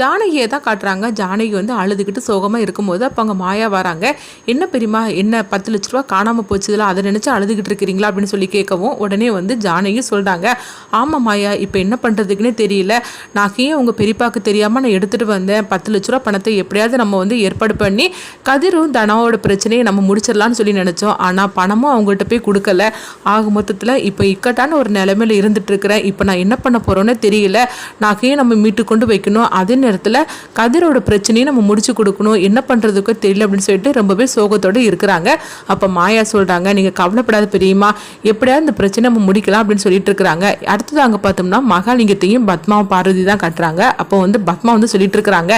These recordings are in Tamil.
ஜானகியை தான் காட்டுறாங்க. ஜானகி வந்து அழுதுகிட்டு சோகமாக இருக்கும்போது அப்போ அங்கே மாயா வராங்க. என்ன பெரியமா என்ன பத்து லட்ச ரூபா காணாமல் போச்சுதில்ல அதை நினச்சி அழுதுகிட்டு இருக்கிறீங்களா? அப்படின்னு சொல்லி கேட்கவும் உடனே வந்து ஜானகி சொல்கிறாங்க ஆமாம் மாயா இப்போ என்ன பண்ணுறதுக்குன்னே தெரியல. நான் ஏன் உங்கள் பெரியப்பாக்கு தெரியாமல் நான் எடுத்துகிட்டு வந்தேன்? பத்து லட்ச ரூபா பணத்தை எப்படியாவது நம்ம வந்து ஏற்பாடு பண்ணி கதிரும் தனாவோட பிரச்சனையை நம்ம முடிச்சிடலான்னு சொல்லி நினச்சோம். ஆனால் பணமும் அவங்கள்ட்ட போய் கொடுக்கல. ஆக மொத்தத்தில் இப்போ இக்கட்டான ஒரு நிலைமையில் இருந்துட்டு இருக்கிறேன். இப்போ நான் என்ன பண்ண போகிறோன்னு தெரியல. ஏன் நம்ம மீட்டு கொண்டு வைக்கணும்? அதே நேரத்தில் கதிரோட பிரச்சனையும் நம்ம முடிச்சு கொடுக்கணும். என்ன பண்ணுறதுக்கோ தெரியல அப்படின்னு சொல்லிட்டு ரொம்பவே சோகத்தோடு இருக்கிறாங்க. அப்போ மாயா சொல்கிறாங்க நீங்கள் கவலைப்படாத பெரியம்மா. எப்படியாவது இந்த பிரச்சனை நம்ம முடிக்கலாம் அப்படின்னு சொல்லிட்டு இருக்கிறாங்க. அடுத்தது அங்கே பார்த்தோம்னா மகாலிங்கத்தையும் பத்மாவும் பார்வதி தான் கட்டுறாங்க. அப்போ வந்து பத்மா வந்து சொல்லிட்டு இருக்கிறாங்க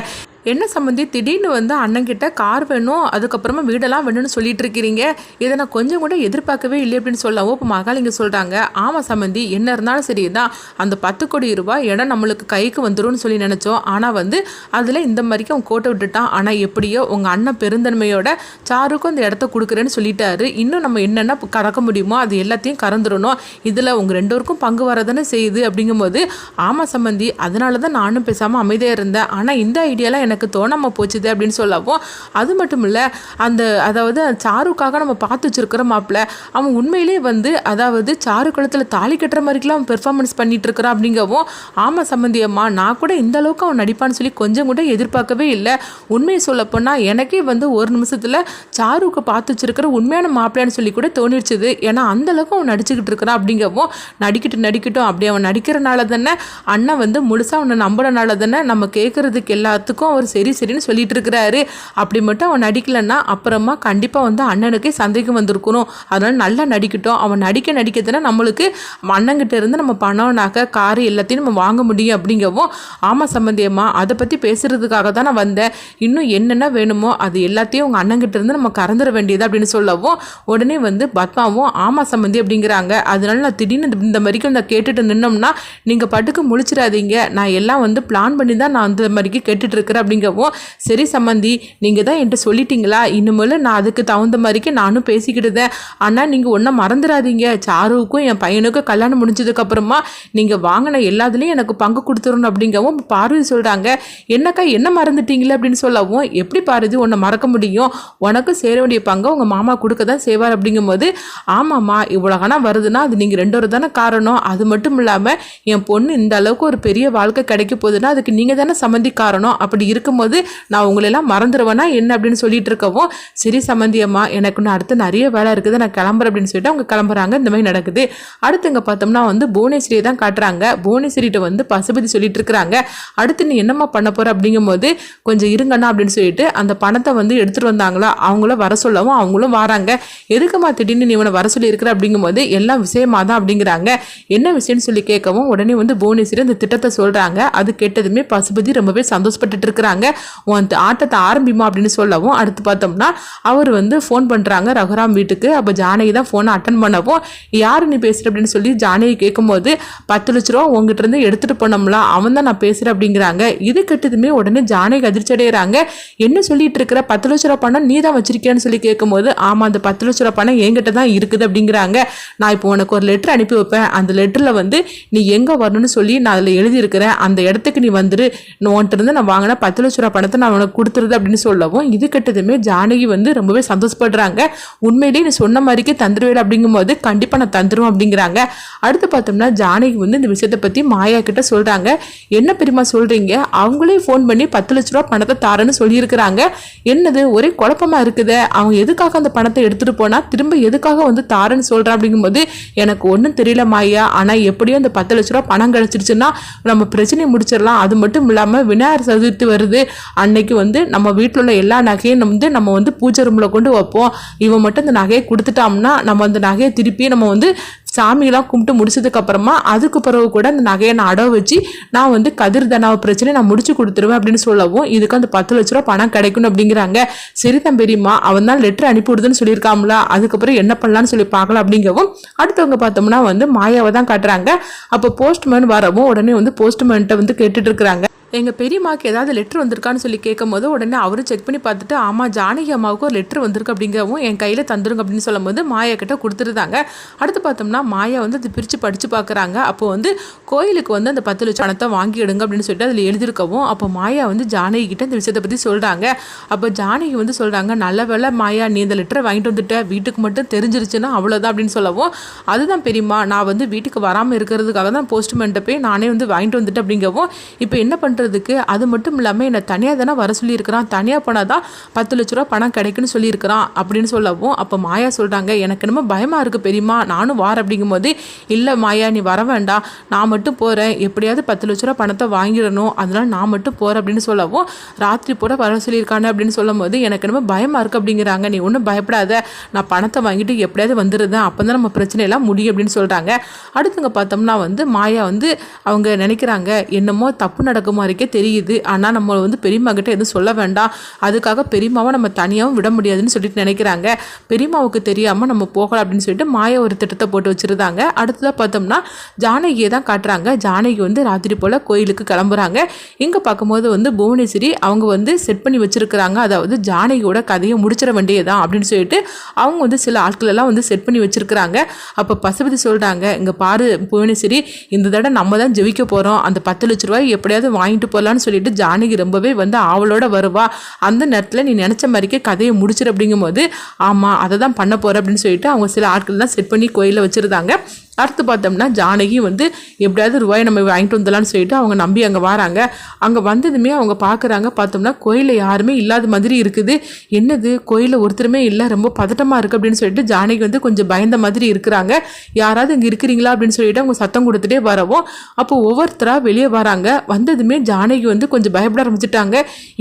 என்ன சம்மந்தி திடீர்னு வந்து அண்ணன்கிட்ட கார் வேணும் அதுக்கப்புறமா வீடெல்லாம் வேணும்னு சொல்லிட்டு இருக்கிறீங்க இதை நான் கொஞ்சம் கூட எதிர்பார்க்கவே இல்லை அப்படின்னு சொல்லவும் இப்போ மகாலிங்க சொல்கிறாங்க ஆமாம் சம்மந்தி என்ன இருந்தாலும் சரி தான் அந்த பத்து கோடி ரூபாய் இடம் நம்மளுக்கு கைக்கு வந்துடும் சொல்லி நினச்சோம். ஆனால் வந்து அதில் இந்த மாதிரிக்கு அவன் கோட்டை விட்டுட்டான். ஆனால் எப்படியோ உங்கள் அண்ணன் பெருந்தன்மையோட சாருக்கும் அந்த இடத்த கொடுக்குறேன்னு சொல்லிட்டாரு. இன்னும் நம்ம என்னென்ன கறக்க முடியுமோ அது எல்லாத்தையும் கறந்துடணும். இதில் உங்கள் ரெண்டோருக்கும் பங்கு வரதானே செய்யுது அப்படிங்கும்போது ஆமாம் சம்மந்தி அதனால தான் நானும் பேசாமல் அமைதியாக இருந்தேன். ஆனால் இந்த ஐடியாலாம் எனக்கு எனக்கு தோணாமல் போச்சுது அப்படின்னு சொல்லவும் அது மட்டும் இல்லை அந்த அதாவது சாருக்காக நம்ம பார்த்து வச்சுருக்கிற மாப்பிள்ள அவன் உண்மையிலே வந்து அதாவது சாரு குளத்தில் தாலி கட்டுற மாதிரிக்கெல்லாம் அவன் பெர்ஃபார்மன்ஸ் பண்ணிட்டு இருக்கிறான் அப்படிங்கவும் ஆமாம் சம்மந்தியம்மா நான் கூட இந்த அளவுக்கு அவன் நடிப்பான்னு சொல்லி கொஞ்சம் கூட எதிர்பார்க்கவே இல்லை. உண்மையை சொல்லப்போனால் எனக்கே வந்து ஒரு நிமிஷத்தில் சாருக்கு பார்த்து வச்சிருக்கிற உண்மையான மாப்பிள்ளைன்னு சொல்லி கூட தோணிடுச்சுது ஏன்னா அந்தளவுக்கு அவன் நடிச்சுக்கிட்டு இருக்கிறான் அப்படிங்கவும் நடிக்கட்டும் நடிக்கட்டும் அப்படி அவன் நடிக்கிறனால தானே அண்ணன் வந்து முழுசாக அவனை நம்புறனால தானே நம்ம கேட்குறதுக்கு எல்லாத்துக்கும் அவர் சரி சரின்னு சொல்லிட்டு இருக்கிறாரு. அப்படி மட்டும் அவன் நடிக்கலன்னா அப்புறமா கண்டிப்பாக வந்து அண்ணனுக்கே சந்தேகம் வந்திருக்கணும். அதனால் நல்லா நடிக்கட்டும். அவன் நடிக்க நடிக்கிறதுனா நம்மளுக்கு அண்ணங்கிட்ட இருந்து நம்ம பணம் நகை காரு எல்லாத்தையும் நம்ம வாங்க முடியும் அப்படிங்கவும் ஆமாம் சம்பந்தியம்மா அதை பற்றி பேசுறதுக்காக தான் நான் வந்தேன். இன்னும் என்னென்ன வேணுமோ அது எல்லாத்தையும் உங்கள் அண்ணங்கிட்ட இருந்து நம்ம கறந்துட வேண்டியது அப்படின்னு சொல்லவும் உடனே வந்து பத்மாவும் ஆமாம் சம்பந்தி அப்படிங்கிறாங்க. அதனால நான் திடீர்னு இந்த- இந்த மாதிரிக்கு நான் கேட்டுட்டு நின்னோம்னா நீங்கள் பட்டுக்கு முழிச்சிடாதீங்க. நான் எல்லாம் வந்து பிளான் பண்ணி தான் நான் அந்த மாதிரிக்கு கேட்டுட்டு இருக்கிறேன் அப்படிங்கவும் சரி சம்மந்தி நீங்கள் தான் என்கிட்ட சொல்லிட்டீங்களா? இனிமேல் நான் அதுக்கு தகுந்த மாதிரிக்கு நானும் பேசிக்கிட்டுதேன். ஆனால் நீங்கள் ஒன்றும் மறந்துடாதீங்க சாருவுக்கும் என் பையனுக்கும் கல்யாணம் முடிஞ்சதுக்கப்புறமா நீங்கள் வாங்கின எல்லாத்துலேயும் எனக்கு பங்கு கொடுத்துடணும் அப்படிங்கவும் பார்வதி சொல்கிறாங்க என்னக்கா என்ன மறந்துட்டீங்களே? அப்படின்னு சொல்லவும் எப்படி பாருது உன்னை மறக்க முடியும்? உனக்கு சேர வேண்டிய பங்கை உங்கள் மாமா கொடுக்க தான் செய்வார் அப்படிங்கும்போது ஆமாம்மா இவ்வளோ கணம் வருதுன்னா அது நீங்கள் ரெண்டு தானே காரணம். அது மட்டும் இல்லாமல் என் பொண்ணு இந்த அளவுக்கு ஒரு பெரிய வாழ்க்கை கிடைக்க போகுதுன்னா அதுக்கு நீங்கள் தானே சம்மந்தி காரணம். அப்படி இருக்கும்போது நான் உங்களெல்லாம் மறந்துடுவேனா என்ன அப்படின்னு சொல்லிட்டு இருக்கவும் சரி சம்மந்தியம்மா எனக்கு இன்னும் அடுத்து நிறைய வேலை இருக்குது. நான் கிளம்புறேன் அப்படின்னு சொல்லிட்டு அவங்க கிளம்புறாங்க. இந்த மாதிரி நடக்குது. அடுத்து இங்கே பார்த்தோம்னா வந்து புவனேஸ்வரியை தான் காட்டுறாங்க. புவனேஸ்வரிகிட்ட வந்து பசுபதி சொல்லிட்டு இருக்கிறாங்க அடுத்து நீ என்னம்மா பண்ண போகிற அப்படிங்கும்போது கொஞ்சம் இருங்கண்ணா அப்படின்னு சொல்லிட்டு அந்த பணத்தை வந்து எடுத்துகிட்டு வந்தாங்களா? அவங்கள வர சொல்லவும் அவங்களும் வராங்க. எதுக்குமா திடீர்னு நீ இவனை வர சொல்லியிருக்கிற? அப்படிங்கும்போது எல்லாம் விஷயமா தான் அப்படிங்கிறாங்க. என்ன விஷயம்னு சொல்லி கேட்கவும் உடனே வந்து புவனேஸ்வரி அந்த திட்டத்தை சொல்கிறாங்க அது கேட்டதுமே பசுபதி ரொம்பவே சந்தோஷப்பட்டுட்டு இருக்கிறாங்க. உன் ஆட்டத்தை ஆரம்பிமா அப்படின்னு சொல்லவும் அடுத்து பார்த்தோம்னா அவர் வந்து ஃபோன் பண்ணுறாங்க ரகுராம் வீட்டுக்கு. அப்போ ஜானகி தான் ஃபோனை அட்டன் பண்ணவும். யார் நீ பேசுகிற அப்படின்னு சொல்லி ஜானகி கேட்கும்போது பத்து லட்ச ரூபா உங்ககிட்ட இருந்து எடுத்துகிட்டு போனோம்ல அவன் தான் நான் பேசுகிறேன் அப்படிங்கிறாங்க. இது கெட்டதுமே உடனே ஜானகி அதிர்ச்சி அடைகிறாங்க என்ன சொல்லிட்டு இருக்கிற? பத்து லட்ச ரூபா பணம் நீ தான் வச்சிருக்கியான்னு சொல்லி கேட்கும்போது ஆமாம் அந்த பத்து லட்ச ரூபா பணம் என்கிட்ட தான் இருக்குது அப்படிங்கிறாங்க. நான் இப்போ உனக்கு ஒரு லெட்டர் அனுப்பி வைப்பேன். அந்த லெட்டரில் வந்து நீ எங்கே வரணும்னு சொல்லி நான் அதில் எழுதியிருக்கிறேன். அந்த இடத்துக்கு நீ வந்துரு. உன்கிட்ட இருந்து நான் வாங்கின பத்து பத்து லட்ச ரூபா பணத்தை நான் உனக்கு கொடுத்துருது அப்படின்னு சொல்லவும் இது கெட்டதுமே ஜானகி வந்து ரொம்பவே சந்தோஷப்படுறாங்க. உண்மையிலேயே நீ சொன்ன மாதிரிக்கே தந்துருவேன் அப்படிங்கும்போது கண்டிப்பாக நான் தந்துருவேன் அப்படிங்கிறாங்க. அடுத்து பார்த்தோம்னா ஜானகி வந்து இந்த விஷயத்தை பற்றி மாயா கிட்ட சொல்கிறாங்க என்ன பெரியமா சொல்கிறீங்க அவங்களே ஃபோன் பண்ணி பத்து லட்ச ரூபா பணத்தை தாரேன்னு சொல்லியிருக்கிறாங்க. என்னது ஒரே குழப்பமாக இருக்குது? அவங்க எதுக்காக அந்த பணத்தை எடுத்துகிட்டு போனால் திரும்ப எதுக்காக வந்து தாரேன்னு சொல்கிறேன் அப்படிங்கும்போது எனக்கு ஒன்றும் தெரியல மாயா. ஆனால் எப்படியும் அந்த பத்து லட்ச ரூபா பணம் கிடச்சிருச்சுன்னா நம்ம பிரச்சனையை முடிச்சிடலாம். அது மட்டும் இல்லாமல் விநாயகர் சதுர்த்தி வருது அன்னைக்கு வந்து நம்ம வீட்டில் உள்ள எல்லா நகையும் வந்து நம்ம வந்து பூஜை ரூமில் கொண்டு வைப்போம். இவன் மட்டும் இந்த நகையை கொடுத்துட்டோம்னா நம்ம அந்த நகையை திருப்பி நம்ம வந்து சாமியெல்லாம் கும்பிட்டு முடிச்சதுக்கப்புறமா அதுக்கு பிறகு கூட அந்த நகையை நான் அடவு வச்சு நான் வந்து கதிர் தனாவை பிரச்சனை நான் முடிச்சு கொடுத்துருவேன் அப்படின்னு சொல்லவும் இதுக்கு அந்த பத்து லட்ச ரூபா பணம் கிடைக்கணும் அப்படிங்கிறாங்க. சரி தான் பெரியம்மா அவன் தான் லெட்டர் அனுப்பி விடுதுன்னு சொல்லியிருக்காங்களா அதுக்கப்புறம் என்ன பண்ணலாம்னு சொல்லி பார்க்கலாம் அப்படிங்கவும் அடுத்தவங்க பார்த்தோம்னா வந்து மாயாவை தான் காட்டுறாங்க. அப்போ போஸ்ட்மேன் வரவும் உடனே வந்து போஸ்ட்மேன்ட்ட வந்து கேட்டுட்டு இருக்கிறாங்க. எங்கள் பெரியம்மாக்கு ஏதாவது லெட்ரு வந்திருக்கான்னு சொல்லி கேட்கும்போது உடனே அவரும் செக் பண்ணி பார்த்துட்டு ஆமாம் ஜானகி அம்மாவுக்கு ஒரு லெட்ரு வந்திருக்கு அப்படிங்கவும் என் கையில் தந்துருங்க அப்படின்னு சொல்லும்போது மாயா கிட்ட கொடுத்துருந்தாங்க. அடுத்து பார்த்தோம்னா மாயா வந்து அது பிரித்து படித்து பார்க்குறாங்க. அப்போ வந்து கோயிலுக்கு வந்து அந்த பத்து லட்சம் பணத்தை வாங்கி எடுங்க அப்படின்னு சொல்லிட்டு அதில் எழுதியிருக்கவும் அப்போ மாயா வந்து ஜானகி கிட்ட இந்த விஷயத்தை பற்றி சொல்கிறாங்க அப்போ ஜானகி வந்து சொல்கிறாங்க நல்ல வேலை மாயா நீ இந்த லெட்டரை வாங்கிட்டு வந்துட்ட. வீட்டுக்கு மட்டும் தெரிஞ்சிருச்சுன்னா அவ்வளோதான் அப்படின்னு சொல்லவும் அதுதான் பெரியம்மா நான் வந்து வீட்டுக்கு வராமல் இருக்கிறதுக்காக தான் போஸ்ட்மேன்ட்ட போய் நானே வந்து வாங்கிட்டு வந்துட்டேன் அப்படிங்கவும் இப்போ என்ன பண்ணுறது பண்ணுறதுக்கு அது மட்டும் இல்லாமல் என்னை தனியாக தானே வர சொல்லியிருக்கிறான். தனியாக போனால் தான் பத்து லட்ச ரூபா பணம் கிடைக்குன்னு சொல்லியிருக்கிறான் அப்படின்னு சொல்லவும் அப்போ மாயா சொல்கிறாங்க எனக்கு என்னமோ பயமாக இருக்குது பெரியம்மா. நானும் வார அப்படிங்கும்போது இல்லை மாயா நீ வர வேண்டாம். நான் மட்டும் போகிறேன் எப்படியாவது பத்து லட்ச ரூபா பணத்தை வாங்கிடணும். அதனால் நான் மட்டும் போகிறேன் அப்படின்னு சொல்லவும் ராத்திரி போட வர சொல்லியிருக்கானே அப்படின்னு சொல்லும் போது எனக்கு என்னமோ பயமாக இருக்குது அப்படிங்கிறாங்க. நீ ஒன்றும் பயப்படாத. நான் பணத்தை வாங்கிட்டு எப்படியாவது வந்துடுறேன் அப்போ தான் நம்ம பிரச்சனையெல்லாம் முடியும். அப்படின்னு சொல்கிறாங்க அடுத்துங்க பார்த்தோம்னா வந்து மாயா வந்து அவங்க நினைக்கிறாங்க என்னமோ தப்பு நடக்குமோ மாதிரிக்கே தெரியுது. ஆனால் நம்ம வந்து பெரியம்மாக்கிட்ட எதுவும் சொல்ல வேண்டாம். அதுக்காக பெரியம்மாவை நம்ம தனியாகவும் விட முடியாதுன்னு சொல்லிட்டு நினைக்கிறாங்க. பெரியம்மாவுக்கு தெரியாமல் நம்ம போகலாம் அப்படின்னு சொல்லிட்டு மாய ஒரு திட்டத்தை போட்டு வச்சுருந்தாங்க. அடுத்ததாக பார்த்தோம்னா ஜானகியை தான் காட்டுறாங்க. ஜானகி வந்து ராத்திரி போல் கோயிலுக்கு கிளம்புறாங்க. இங்கே பார்க்கும்போது வந்து புவனேஸ்வரி அவங்க வந்து செட் பண்ணி வச்சுருக்கிறாங்க. அதாவது ஜானகியோட கதையை முடிச்சிட வேண்டியதான் அப்படின்னு சொல்லிட்டு அவங்க வந்து சில ஆட்கள் எல்லாம் வந்து செட் பண்ணி வச்சுருக்கிறாங்க. அப்போ பசுபதி சொல்கிறாங்க இங்கே பாரு புவனேஸ்வரி இந்த தடவை நம்ம தான் ஜெயிக்க போகிறோம் அந்த பத்து லட்ச ரூபாய் எப்படியாவது வாங்கிட்டு போகலான்னு சொல்லிட்டு ஜானகி ரொம்பவே வந்து ஆவலோட வருவா. அந்த நேரத்தில் நீ நினச்ச மாதிரிக்கே கதையை முடிச்சிரு அப்படிங்கும்போது ஆமாம் அதை தான் பண்ண போகிற அப்படின்னு சொல்லிட்டு அவங்க சில ஆட்கள் தான் செட் பண்ணி கோயிலில் வச்சுருந்தாங்க. அடுத்து பார்த்தோம்னா ஜானகி வந்து எப்படியாவது ரூபாய் நம்ம வாங்கிட்டு வந்துடலாம்னு சொல்லிட்டு அவங்க நம்பி அங்கே வராங்க. அங்கே வந்ததுமே அவங்க பார்க்குறாங்க பார்த்தோம்னா கோயிலில் யாருமே இல்லாத மாதிரி இருக்குது. என்னது? கோயிலில் ஒருத்தருமே இல்லை. ரொம்ப பதட்டமாக இருக்குது அப்படின்னு சொல்லிட்டு ஜானகி வந்து கொஞ்சம் பயந்த மாதிரி இருக்கிறாங்க. யாராவது இங்கே இருக்கிறீங்களா அப்படின்னு சொல்லிட்டு அவங்க சத்தம் கொடுத்துட்டே வரவும் அப்போ ஒவ்வொருத்தராக வெளியே வராங்க. வந்ததுமே ஜானகி வந்து கொஞ்சம் பயப்பட ஆரம்பிச்சிட்டாங்க.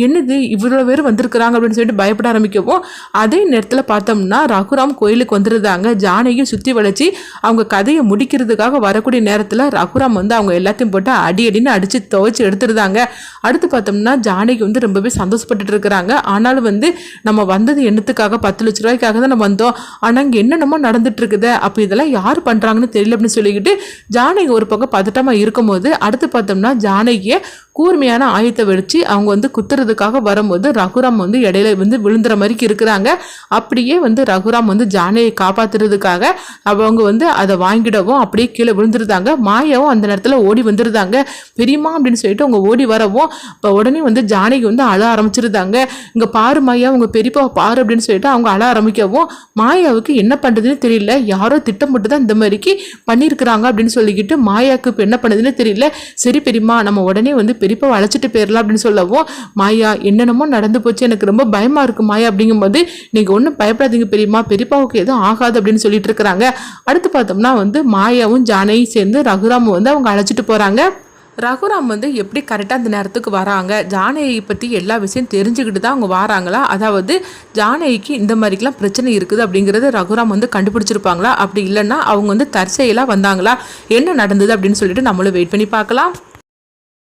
என்னது? இவ்வளோ பேர் வந்திருக்கிறாங்க அப்படின்னு சொல்லிட்டு பயப்பட ஆரம்பிக்கவும் அதே நேரத்தில் பார்த்தோம்னா ரகுராம் கோயிலுக்கு வந்துருந்தாங்க. ஜானகியும் சுற்றி வளைச்சி அவங்க கதையை முடிக்கிறதுக்காக வரக்கூடிய நேரத்தில் ரகுராம் வந்து அவங்க எல்லாத்தையும் போட்டு அடி அடின்னு அடித்து துவைச்சி எடுத்துருந்தாங்க அடுத்து பார்த்தோம்னா ஜானகி வந்து ரொம்பவே சந்தோஷப்பட்டுட்டு இருக்கிறாங்க. ஆனாலும் வந்து நம்ம வந்தது எண்ணத்துக்காக பத்து லட்ச ரூபாய்க்காக தான் நம்ம வந்தோம். ஆனால் இங்கே என்னென்னமோ நடந்துட்டு இருக்குது. அப்போ இதெல்லாம் யார் பண்ணுறாங்கன்னு தெரியல அப்படின்னு சொல்லிக்கிட்டு ஜானகி ஒரு பக்கம் பதட்டமாக இருக்கும்போது அடுத்து பார்த்தோம்னா ஜானகியை கூர்மையான ஆயத்தை வெடிச்சு அவங்க வந்து குத்துறதுக்காக வரும்போது ரகுராம் வந்து இடையில வந்து விழுந்துற மாதிரிக்கு இருக்கிறாங்க. அப்படியே வந்து ரகுராம் வந்து ஜானையை காப்பாத்துறதுக்காக அவங்க வந்து அதை வாங்கிடவும் அப்படியே கீழே விழுந்துருந்தாங்க. மாயாவும் அந்த நேரத்தில் ஓடி வந்துருந்தாங்க. பெரியம்மா அப்படின்னு சொல்லிட்டு அவங்க ஓடி வரவும் இப்போ உடனே வந்து ஜானகி வந்து அழ ஆரம்பிச்சிருந்தாங்க. இங்கே பாரு மாயா உங்கள் பெரியப்பா பாரு அப்படின்னு சொல்லிட்டு அவங்க அழ ஆரம்பிக்கவும் மாயாவுக்கு என்ன பண்ணுறதுன்னு தெரியல. யாரோ திட்டமிட்டு தான் இந்த மாதிரிக்கு பண்ணியிருக்கிறாங்க அப்படின்னு சொல்லிக்கிட்டு மாயாவுக்கு இப்போ என்ன பண்ணுதுன்னு தெரியல. சரி பெரியம்மா நம்ம உடனே வந்து பெரியப்பா அழைச்சிட்டு போயிடலாம் அப்படின்னு சொல்லவும் மாயா என்னென்னமோ நடந்து போச்சு. எனக்கு ரொம்ப பயமாக இருக்குது மாயா. அப்படிங்கும்போது நீங்கள் ஒன்றும் பயப்படாதீங்க பெரியம்மா. பெரியப்பாவுக்கு எதுவும் ஆகாது. அப்படின்னு சொல்லிட்டு இருக்கிறாங்க. அடுத்து பார்த்தோம்னா வந்து மாயாவும் ஜானையும் சேர்ந்து ரகுராமும் வந்து அவங்க அழைச்சிட்டு போகிறாங்க ரகுராம் வந்து எப்படி கரெக்டாக அந்த நேரத்துக்கு வராங்க? ஜானகி பற்றி எல்லா விஷயம் தெரிஞ்சுக்கிட்டு தான் அவங்க வராங்களா? அதாவது ஜானகிக்கு இந்த மாதிரிக்கெலாம் பிரச்சனை இருக்குது அப்படிங்கிறது ரகுராம் வந்து கண்டுபிடிச்சிருப்பாங்களா? அப்படி இல்லைன்னா அவங்க வந்து தற்செயலாக வந்தாங்களா? என்ன நடந்தது அப்படின்னு சொல்லிட்டு நம்மளும் வெயிட் பண்ணி பார்க்கலாம்.